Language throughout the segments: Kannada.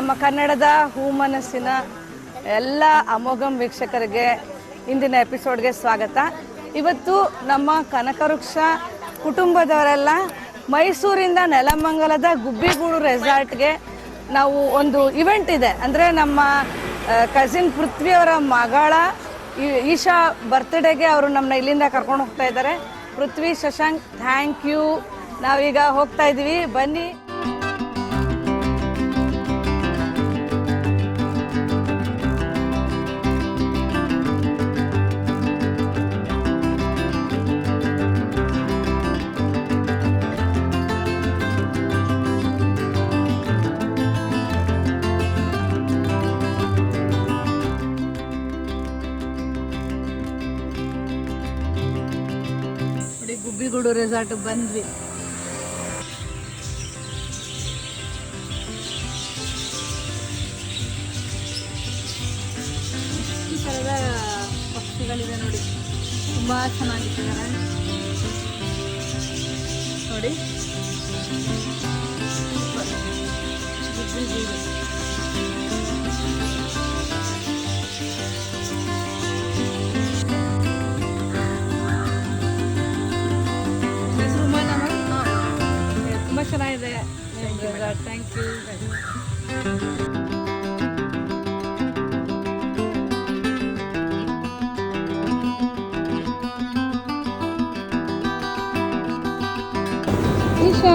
ನಮ್ಮ ಕನ್ನಡದ ಹೂಮನಸ್ಸಿನ ಎಲ್ಲ ಅಮೋಘಂ ವೀಕ್ಷಕರಿಗೆ ಇಂದಿನ ಎಪಿಸೋಡ್ಗೆ ಸ್ವಾಗತ. ಇವತ್ತು ನಮ್ಮ ಕನಕವೃಕ್ಷ ಕುಟುಂಬದವರೆಲ್ಲ ಮೈಸೂರಿಂದ ನೆಲಮಂಗಲದ ಗುಬ್ಬಿಗೂಡು ರೆಸಾರ್ಟ್ಗೆ ನಾವು ಒಂದು ಇವೆಂಟ್ ಇದೆ. ಅಂದರೆ ನಮ್ಮ ಕಸಿನ್ ಪೃಥ್ವಿಯವರ ಮಗಳ ಈ- ಈಶಾ ಬರ್ತ್ಡೇಗೆ ಅವರು ನಮ್ಮನ್ನ ಇಲ್ಲಿಂದ ಕರ್ಕೊಂಡು ಹೋಗ್ತಾ ಇದ್ದಾರೆ. ಪೃಥ್ವಿ, ಶಶಾಂಕ್ ಥ್ಯಾಂಕ್ ಯು ನಾವೀಗ ಹೋಗ್ತಾ ಇದ್ದೀವಿ. ಬನ್ನಿ. ಗುಬ್ಬಿಗೂಡು ರೆಸಾರ್ಟ್ ಬಂದ್ವಿ. ಈ ಥರದ ಪಕ್ಷಿಗಳಿದೆ ನೋಡಿ. ತುಂಬಾ ಚೆನ್ನಾಗಿದ್ದಾರೆ ನೋಡಿ. ಚೆನ್ನಾಗಿದೆ. Thank you Isha.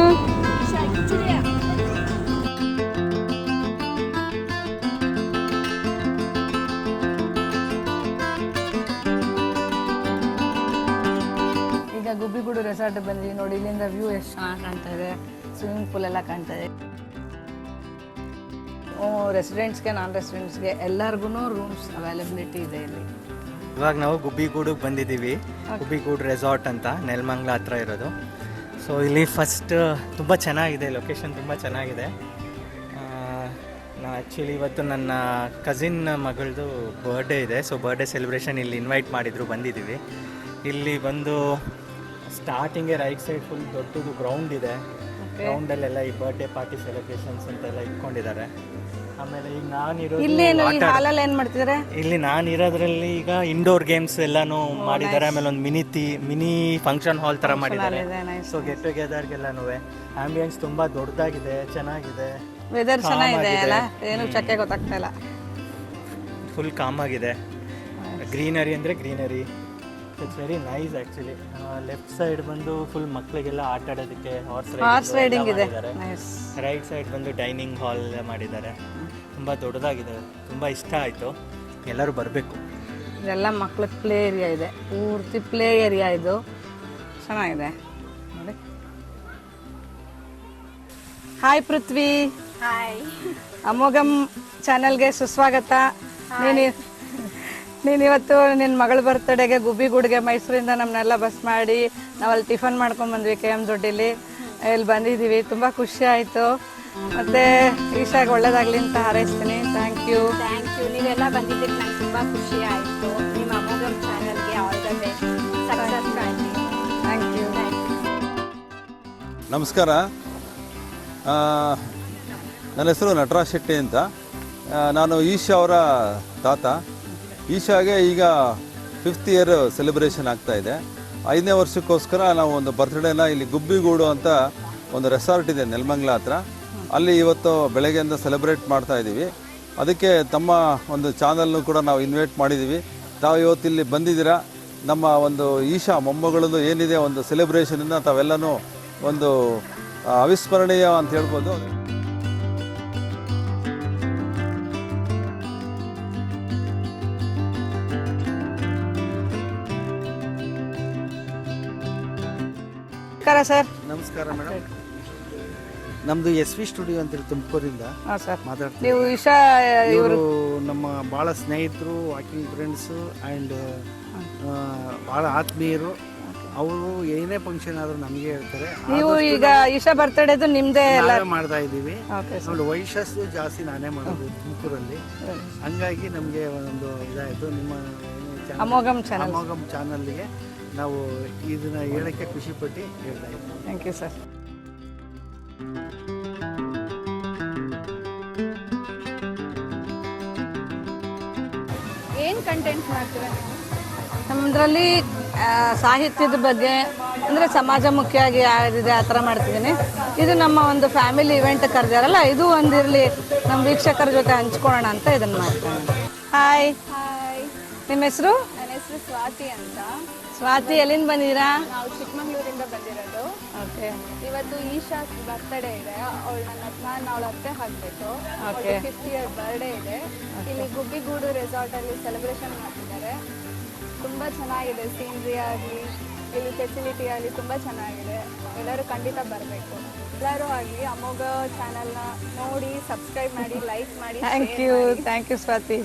ಈಗ ಗುಬ್ಬಿಗೂಡು ರೆಸಾರ್ಟ್ ಬಂದ್ವಿ ನೋಡಿ ಇಲ್ಲಿಂದ ವ್ಯೂ ಎಷ್ಟು ಚೆನ್ನಾಗಿ ಕಾಣ್ತಾ ಇದೆ. ಸ್ವಿಮ್ಮಿಂಗ್ ಪೂಲ್ ಎಲ್ಲ ಕಾಣ್ತಾ ಇದೆ. ರೆಸಿಡೆಂಟ್ಸ್ಗೆ ನಾನ್ ರೆಸಿಡೆಂಟ್ಸ್ಗೆ ಎಲ್ಲರಿಗೂ ರೂಮ್ಸ್ ಅವೈಲಬಿಲಿಟಿ ಇದೆ ಇಲ್ಲಿ. ಇವಾಗ ನಾವು ಗುಬ್ಬಿಗೂಡಿಗೆ ಬಂದಿದ್ದೀವಿ. ಗುಬ್ಬಿಗೂಡು ರೆಸಾರ್ಟ್ ಅಂತ ನೆಲಮಂಗ್ಲ ಹತ್ರ ಇರೋದು. ಸೊ ಇಲ್ಲಿ ಫಸ್ಟ್ ತುಂಬ ಚೆನ್ನಾಗಿದೆ ಲೊಕೇಶನ್ ತುಂಬ ಚೆನ್ನಾಗಿದೆ. ನಾ ಆ್ಯಕ್ಚುಲಿ ಇವತ್ತು ನನ್ನ ಕಸಿನ್ ಮಗಳದು ಬರ್ಡೇ ಇದೆ. ಸೊ ಬರ್ಡೇ ಸೆಲೆಬ್ರೇಷನ್ ಇಲ್ಲಿ ಇನ್ವೈಟ್ ಮಾಡಿದ್ರು ಬಂದಿದ್ದೀವಿ. ಇಲ್ಲಿ ಬಂದು ಸ್ಟಾರ್ಟಿಂಗೇ ರೈಟ್ ಸೈಡ್ ಫುಲ್ ದೊಡ್ಡದು ಗ್ರೌಂಡ್ ಇದೆ. ಗ್ರೌಂಡಲ್ಲೆಲ್ಲ ಈ ಬರ್ಡೇ ಪಾರ್ಟಿ ಸೆಲೆಬ್ರೇಷನ್ಸ್ ಅಂತೆಲ್ಲ ಇಟ್ಕೊಂಡಿದ್ದಾರೆ. ಆಮೇಲೆ ಈಗ ನಾನಿರೋ ಇಲ್ಲೇನು ಈ ಆಟ ಹಾಲಲ್ಲಿ ಏನು ಮಾಡ್ತಿದ್ದಾರೆ ಇಲ್ಲಿ ನಾನು ಇರೋದ್ರಲ್ಲಿ ಈಗ ಇಂಡೋರ್ ಗೇಮ್ಸ್ ಎಲ್ಲಾನು ಮಾಡಿದ್ದಾರೆ. ಆಮೇಲೆ ಒಂದು ಮಿನಿ ತಿ ಮಿನಿ ಫಂಕ್ಷನ್ ಹಾಲ್ ತರ ಮಾಡಿದ್ದಾರೆ. ಸೊ ಗೆಟ್ ಟುಗೆದರ್ಗೆಲ್ಲಾನು ಆಂಬಿಯನ್ಸ್ ತುಂಬಾ ದೊಡ್ಡದಾಗಿದೆ ಚೆನ್ನಾಗಿದೆ. ವೆದರ್ ಚೆನ್ನಾಗಿದೆ ಅಲ್ಲ? ಏನು ಚಕ್ಕೆ ಗೊತ್ತಾಗ್ತಾ ಇಲ್ಲ. ಫುಲ್ ಕಾಮ್ ಆಗಿದೆ. ಗ್ರೀನರಿ ಅಂದರೆ greenery it's very nice actually left side ಬಂದು ಫುಲ್ ಮಕ್ಕಳಿಗೆಲ್ಲ ಆಟ ಆಡೋದಕ್ಕೆ ಹಾರ್ಸ್ ಹಾರ್ಸ್ ರೈಡಿಂಗ್ ಇದೆ. ನೈಸ್ ರೈಟ್ ಸೈಡ್ ಬಂದು ಡೈನಿಂಗ್ ಹಾಲ್ ಮಾಡಿದ್ದಾರೆ. ತುಂಬ ದೊಡ್ಡದಾಗಿದೆ. ತುಂಬ ಇಷ್ಟ ಆಯಿತು. ಎಲ್ಲರೂ ಬರಬೇಕು. ಇದೆಲ್ಲ ಮಕ್ಕಳ ಪ್ಲೇ ಏರಿಯಾ ಇದೆ. ಪೂರ್ತಿ ಪ್ಲೇ ಏರಿಯಾ ಇದು. ಚೆನ್ನಾಗಿದೆ. ನೋಡಿ. ಹಾಯ್ ಪೃಥ್ವಿ ಹಾಯ್ ಅಮೋಘಂ ಚಾನಲ್ಗೆ ಸುಸ್ವಾಗತ. ನೀನು ನೀನು ಇವತ್ತು ನಿನ್ನ ಮಗಳ ಬರ್ತಡೆಗೆ ಗುಬ್ಬಿಗೂಡಿಗೆ ಮೈಸೂರಿಂದ ನಮ್ಮನ್ನೆಲ್ಲ ಬಸ್ ಮಾಡಿ ನಾವಲ್ಲಿ ಟಿಫನ್ ಮಾಡ್ಕೊಂಡ್ ಬಂದ್ವಿ ಕೆ ಎಂ ದೊಡ್ಡಿಲಿ ಇಲ್ಲಿ ಬಂದಿದ್ದೀವಿ ತುಂಬ ಖುಷಿ ಆಯಿತು. ಮತ್ತೆ ಈಶಾಗೆ ಒಳ್ಳೇದಾಗ್ಲಿ ಅಂತ ಹಾರೈಸ್ತೀನಿ. ಥ್ಯಾಂಕ್ ಯು ಥ್ಯಾಂಕ್ ಯು ನೀವೆಲ್ಲ ಬಂದಿದ್ದಕ್ಕೆ ನಂಗೆ ತುಂಬ ಖುಷಿ ಆಯಿತು. ನಿಮ್ಮ ಅಮೋಘಂ ಚಾನಲ್ಗೆ all the best success thank you ನಮಸ್ಕಾರ. ಆ, ನನ್ನ ಹೆಸರು ನಟರಾಜ್ ಶೆಟ್ಟಿ ಅಂತ. ನಾನು ಈಶಾ ಅವರ ತಾತ. ಈಶಾಗೆ ಈಗ ಫಿಫ್ತ್ ಇಯರ್ ಸೆಲೆಬ್ರೇಷನ್ ಆಗ್ತಾ ಇದೆ. ಐದನೇ ವರ್ಷಕ್ಕೋಸ್ಕರ ನಾವು ಒಂದು ಬರ್ತ್ಡೇನ ಇಲ್ಲಿ ಗುಬ್ಬಿಗೂಡು ಅಂತ ಒಂದು ರೆಸಾರ್ಟ್ ಇದೆ ನೆಲಮಂಗ್ಲ ಹತ್ರ. ಅಲ್ಲಿ ಇವತ್ತು ಬೆಳಗ್ಗೆಯಿಂದ ಸೆಲೆಬ್ರೇಟ್ ಮಾಡ್ತಾ ಇದ್ದೀವಿ. ಅದಕ್ಕೆ ತಮ್ಮ ಒಂದು ಚಾನಲ್ನು ಕೂಡ ನಾವು ಇನ್ವೈಟ್ ಮಾಡಿದ್ದೀವಿ. ತಾವು ಇವತ್ತು ಇಲ್ಲಿ ಬಂದಿದ್ದೀರಾ? ನಮ್ಮ ಒಂದು ಈಶಾ ಮೊಮ್ಮಗಳದ್ದು ಏನಿದೆ ಒಂದು ಸೆಲೆಬ್ರೇಷನನ್ನು ತಾವೆಲ್ಲನೂ ಒಂದು ಅವಿಸ್ಮರಣೀಯ ಅಂತ ಹೇಳ್ಬೋದು. ಸರ್. ನಮಸ್ಕಾರ ಮೇಡಮ್. ನಮ್ದು ಎಸ್ ವಿ ಸ್ಟುಡಿಯೋ ಅಂತೇಳಿ ತುಮಕೂರಿಂದ ಹಾಂ ಸರ್. ಮಾತಾಡ್ತೀವಿ ನೀವು ಇಶಾ ಇವರು ನಮ್ಮ ಭಾಳ ಸ್ನೇಹಿತರು ವಾಕಿಂಗ್ ಫ್ರೆಂಡ್ಸು ಆ್ಯಂಡ್ ಭಾಳ ಆತ್ಮೀಯರು. ಅವರು ಏನೇ ಫಂಕ್ಷನ್ ಆದ್ರೂ ನಮಗೆ ಹೇಳ್ತಾರೆ. ನೀವು ಈಗ ಇಶಾ ಬರ್ತಡೇದು ನಿಮ್ದೇ ಎಲ್ಲ ಮಾಡ್ತಾ ಇದ್ದೀವಿ. ನೋಡಿ ವಯಸ್ಸು ಜಾಸ್ತಿ ನಾನೇ ಮಾಡೋದು ತುಮಕೂರಲ್ಲಿ. ಹಂಗಾಗಿ ನಮಗೆ ಒಂದು ಇದಾಯಿತು. ನಿಮ್ಮ ಚಾನಲ್ ಅಮೋಘಂ ಚಾನಲ್ಗೆ ನಾವು ಇದನ್ನ ಹೇಳಕ್ಕೆ ಖುಷಿ ಖುಷಿಪಟ್ಟು ಹೇಳ್ತಾ ಇದ್ದೀವಿ ಥ್ಯಾಂಕ್ ಯು ಸರ್ ಏನು ಕಂಟೆಂಟ್ ಮಾಡ್ತೀರಾ ನಮ್ಮದ್ರಲ್ಲಿ ಸಾಹಿತ್ಯದ ಬಗ್ಗೆ ಅಂದರೆ ಸಮಾಜಮುಖಿಯಾಗಿ ಯಾರಿದೆ ಆ ಥರ ಮಾಡ್ತಿದ್ದೀನಿ. ಇದು ನಮ್ಮ ಒಂದು ಫ್ಯಾಮಿಲಿ ಇವೆಂಟ್ ಕರೆದಿರಲ್ಲ ಇದು ಒಂದಿರಲಿ ನಮ್ಮ ವೀಕ್ಷಕರ ಜೊತೆ ಹಂಚ್ಕೊಳ್ಳೋಣ ಅಂತ ಇದನ್ನು ಮಾಡ್ತೀನಿ ಹಾಯ್ ನಿಮ್ಮ ಹೆಸರು? ಹೆಸರು ಸ್ವಾತಿ ಅಂತ. ಸ್ವಾತಿ ಎಲ್ಲಿಂದ ಬಂದಿರಾ? ನಾವು ಚಿಕ್ಕಮಂಗ್ಳೂರಿಂದ ಬಂದಿರೋದು. ಓಕೆ. ಇವತ್ತು ಈಶಾ ಬರ್ತ್ಡೇ ಇದೆ. ಅವಳು ನನ್ನ ನಾನು ಅವಳ ಅತ್ತೆ ಹಾಕ್ಬೇಕು. ಓಕೆ. ಫಿಫ್ತ್ ಇಯರ್ ಬರ್ಡೇ ಇದೆ. ಇಲ್ಲಿ ಗುಬ್ಬಿಗೂಡು ರೆಸಾರ್ಟ್ ಅಲ್ಲಿ ಸೆಲೆಬ್ರೇಷನ್ ಮಾಡ್ತಿದ್ದಾರೆ. ತುಂಬಾ ಚೆನ್ನಾಗಿದೆ ಸೀನ್ರಿ ಆಗಲಿ ಇಲ್ಲಿ ಫೆಸಿಲಿಟಿ ಆಗಲಿ ತುಂಬಾ ಚೆನ್ನಾಗಿದೆ. ಎಲ್ಲರೂ ಖಂಡಿತ ಬರಬೇಕು. ಎಲ್ಲರೂ ಆಗಲಿ ಅಮೋಘ ನ ನೋಡಿ ಸಬ್ಸ್ಕ್ರೈಬ್ ಮಾಡಿ ಲೈಕ್ ಮಾಡಿ thank you. Thank you Swathi.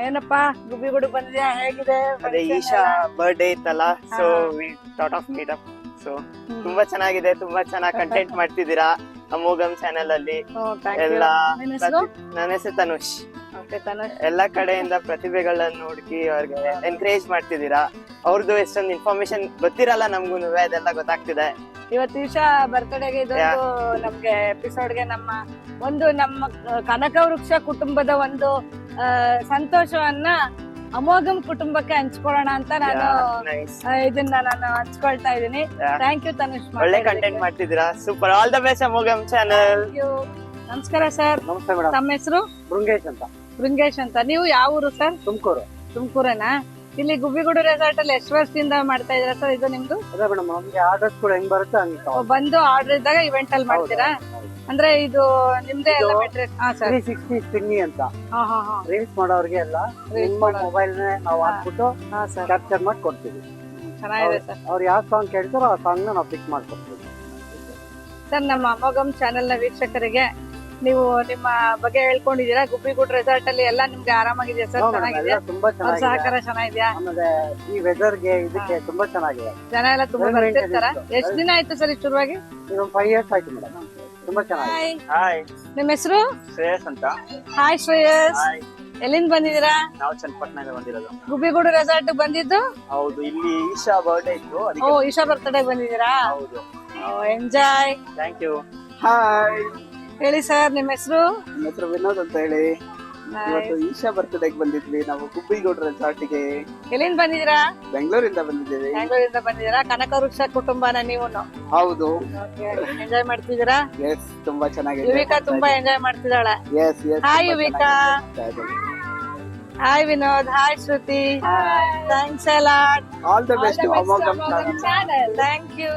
ಏನಪ್ಪ ಗುಬ್ಬಿಗುಡು ಬಂದಿದ್ಯಾ? ಹೇಗಿದೆ? ಅದೇ ಈಶಾ ಬರ್ಡೇ ಇತ್ತಲ್ಲ so we thought of meet up so ತುಂಬಾ ಚೆನ್ನಾಗಿದೆ ತುಂಬಾ ಚೆನ್ನಾಗಿ ಕಂಟೆಂಟ್ ಮಾಡ್ತಿದ್ದೀರಾ ಅಮೋಘಂ ಚಾನೆಲ್ ಅಲ್ಲಿ. ಎಲ್ಲ ನಿನ್ನ ಹೆಸರು ತನುಷ್. ಎಲ್ಲ ಕಡೆಯಿಂದ ಪ್ರತಿಭೆಗಳನ್ನ ಹುಡುಕಿ ಅವ್ರಿಗೆ ಎನ್ಕರೇಜ್ ಮಾಡ್ತಿದ್ದೀರಾ. ಅವ್ರದ್ದು ಎಷ್ಟೊಂದು ಇನ್ಫಾರ್ಮೇಶನ್ ಗೊತ್ತಿರಲ್ಲ ನಮ್ಗೂ ಅದೆಲ್ಲ ಗೊತ್ತಾಗ್ತಿದೆ. ಇವತ್ತು ಈಶಾ ಬರ್ತ್ಡೇಗೆ ಇದೊಂದು ನಮ್ಗೆ ಎಪಿಸೋಡ್ಗೆ ನಮ್ಮ ಒಂದು ನಮ್ಮ ಕನಕ ವೃಕ್ಷ ಕುಟುಂಬದ ಒಂದು ಸಂತೋಷವನ್ನ ಅಮೋಘಂ ಕುಟುಂಬಕ್ಕೆ ಹಂಚ್ಕೊಳ್ಳೋಣ ಅಂತ ನಾನು ಇದನ್ನ ನಾನು ಹಂಚ್ಕೊಳ್ತಾ ಇದ್ದೀನಿ. ಥ್ಯಾಂಕ್ ಯು ತನುಷ್ ಒಳ್ಳೆ ಕಂಟೆಂಟ್ ಮಾಡ್ತಿದ್ದೀರಾ? ಸೂಪರ್ ಆಲ್ ದ ಬೆಸ್ಟ್ ಅಮೋಘಂ ಚಾನಲ್ ನಮಸ್ಕಾರ ಸರ್ ನಮಸ್ತೆ ಮೇಡಮ್ ತಮ್ಮ ಹೆಸರು? ಬೃಂಗೇಶ್ ಅಂತ. ಬೃಂಗೇಶ್ ಅಂತ. ನೀವು ಯಾವ ಊರು ಸರ್ ತುಮಕೂರು. ತುಮಕೂರೇನಾ? ಇಲ್ಲಿ ಗುಬ್ಬಿಗುಡು ರೆಸಾರ್ಟ್ ಅಲ್ಲಿ ಎಷ್ಟು ವರ್ಷದಿಂದ ಮಾಡ್ತಾ ಇದ್ರ ಸರ್ ಇದು ನಿಮ್ದು? ಅದೇ ಮೇಡಮ್ ನಮ್ಗೆ ಆರ್ಡರ್ಸ್ ಕೂಡ ಹೆಂಗ್ ಬರುತ್ತೆ ಹಂಗೆ ಓ, ಬಂದು ಆರ್ಡರ್ ಇದ್ದಾಗ ಇವೆಂಟ್ ಅಲ್ಲಿ ಮಾಡ್ತೀರಾ? ಅಂದ್ರೆ ಇದು ನಿಮ್ದೇ ಎಲ್ಲ ಇದು- ಮೆಟೀರಿಯಲ್ ಹಾ ಸರ್ ತ್ರೀ ಸಿಕ್ಸ್ಟಿ ಸ್ಪಿನ್ನಿ ಅಂತ. ಹಾ ಹಾ ಹಾ. ರೀಲ್ಸ್ ಮಾಡೋರಿಗೆ ಎಲ್ಲ. ನಿಮ್ಮ ಮಾಡೋರು. ಮೊಬೈಲ್ ನಾವು ಹಾಕ್ಬಿಟ್ಟು ಹಾ ಸರ್ ಕ್ಯಾಪ್ಚರ್ ಮಾಡಿ ಕೊಡ್ತೀವಿ. ಚೆನ್ನಾಗಿದೆ ಸರ್ ಅವ್ರು ಯಾವ ಸಾಂಗ್ ಕೇಳ್ತಾರೋ ಆ ಸಾಂಗ್ ನಾವು ಪಿಕ್ ಮಾಡ್ಕೊಡ್ತೀವಿ. ಸರ್ ನಮ್ಮ ಅಮೋಘಂ ಚಾನೆಲ್ನ ವೀಕ್ಷಕರಿಗೆ ನೀವು ನಿಮ್ಮ ಬಗ್ಗೆ ಹೇಳ್ಕೊಂಡಿದ್ದೀರಾ? ಗುಬ್ಬಿಗುಡ್ ರೆಸಾರ್ಟ್ ಅಲ್ಲಿ ಎಲ್ಲ ನಿಮ್ಗೆ ಆರಾಮಾಗಿದೆಯಾ ಸರ್? ಚೆನ್ನಾಗಿದೆ ತುಂಬಾ ಅವ್ರ ಚೆನ್ನಾಗಿದೆ. ಸಹಕಾರ ಚೆನ್ನಾಗಿದ್ಯಾ? ಆಮೇಲೆ ಈ ವೆದರ್ಗೆ ಇದಕ್ಕೆ ತುಂಬಾ ಚೆನ್ನಾಗಿದೆ. ಜನ ಎಲ್ಲ ತುಂಬಾ ಬರ್ತಿರ್ತಾರ? maintained. ಎಷ್ಟ್ ದಿನ ಆಯ್ತು ಸರ್ ಶುರುವಾಗಿ? ನೀವು ಫೈವ್ ಇಯರ್ಸ್ ಆಯ್ತು ಮೇಡಮ್. ತುಂಬಾ ಚೆನ್ನಾಗಿದೆ. ಹಾಯ್ ಹಾಯ್ ನಿಮ್ಮ ಹೆಸರು? ಶ್ರೇಯಸ್ ಅಂತ. ಹಾಯ್ ಶ್ರೇಯಸ್. ಹಾಯ್ ಎಲ್ಲಿಂದ ಬಂದಿದ್ದೀರಾ? ನಾವು ಚನ್ನಪಟ್ಟಣದಿಂದ ಬಂದಿರೋದು. ಗುಬ್ಬಿಗೂಡು ರೆಸಾರ್ಟ್ ಬಂದಿದ್ದು? ಹೌದು ಇಲ್ಲಿ ಈಶಾ ಬರ್ಡೇ ಇತ್ತು ಓ ಅದಕ್ಕೆ ಈಶಾ ಬರ್ತಡೇ ಬಂದಿದ್ದೀರಾ? ಹೌದು. ಎಂಜಾಯ್ ಥ್ಯಾಂಕ್ ಯು ಹಾಯ್ ಹೇಳಿ ಸರ್ ನಿಮ್ಮ ಹೆಸರು? ನನ್ನ ಹೆಸರು ವಿನೋದ್ ಅಂತ ಹೇಳಿ. ಇವತ್ತು ಈಶಾ ಬರ್ತ್ಡೇಗೆ ಬಂದಿದ್ವಿ. ನಾವು ಗುಬ್ಬಿಗೂಡು ರೆಸಾರ್ಟ್ಗೆ ಎಲ್ಲಿಂದ ಬಂದಿದ್ದೀರಾ? ಬೆಂಗಳೂರಿಂದ ಬಂದಿದ್ದೀವಿ. ಬೆಂಗಳೂರಿಂದ ಬಂದಿದ್ದೀರಾ? ಕನಕ ವೃಕ್ಷ ಕುಟುಂಬನ ನೀವು ಹೌದು. ಎಂಜಾಯ್ ಮಾಡ್ತಿದ್ದೀರಾ? ಎಸ್ ತುಂಬಾ ಚೆನ್ನಾಗಿದೆ. ಯುವಿಕಾ ತುಂಬಾ ಎಂಜಾಯ್ ಮಾಡ್ತಿದ್ದಾಳೆ. Yes yes hi Yuvika. Hi Vinod. Hi Shruti. Thanks a lot all the best ಅಮೋಘಂ thank you